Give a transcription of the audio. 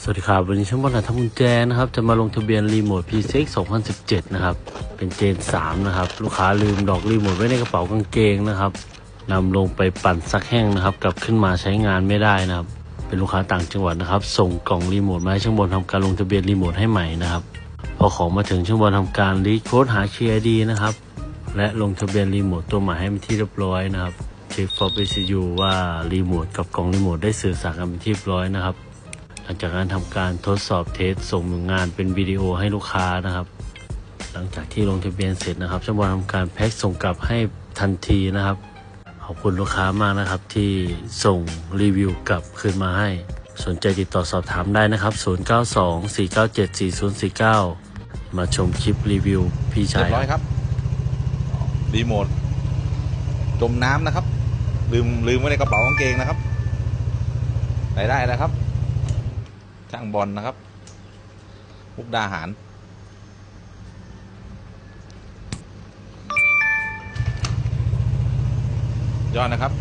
สวัสดีครับ วันนี้ช่างบอลหาทำกุญแจนะครับ จะมาลงทะเบียนรีโมท P6 2017 นะครับ เป็นเจน 3 นะครับ ลูกค้าลืมดอกรีโมทไว้ในกระเป๋ากางเกงนะครับนำลงไปปั่นซักแห้งนะครับ กลับขึ้นมาใช้งานไม่ได้นะครับ เป็นลูกค้าต่างจังหวัดนะครับ ส่งกล่องรีโมทมาให้ช่างบอลทำการลงทะเบียนรีโมทให้ใหม่นะครับ พอของมาถึงช่างบอลทำการรีโค้ดหา KID นะครับ และลงทะเบียนรีโมทตัวใหม่ให้เป็นที่เรียบร้อยนะครับเช็ค for PCU ว่ารีโมทกับกล่องรีโมทได้สื่อสารกันเป็นที่เรียบร้อยนะครับ หลังจากนั้นทำการทดสอบเทสส่งงานเป็นวิดีโอให้ลูกค้านะครับ หลังจากที่ลงทะเบียนเสร็จนะครับช่างบอลทำการแพ็คส่งกลับให้ทันทีนะครับขอบคุณลูกค้ามากนะครับที่ส่งรีวิวกลับคืนมาให้ สนใจติดต่อสอบถามได้นะครับ 0924974049 มาชมคลิปรีวิวพี่เรียบร้อยครับรีโมทจมน้ำนะครับ ลืมลืมไว้ในกระเป๋ากางเกงนะครับได้ได้นะครับ ช่างบอลนะครับมุกดาหาร ยอดนะครับ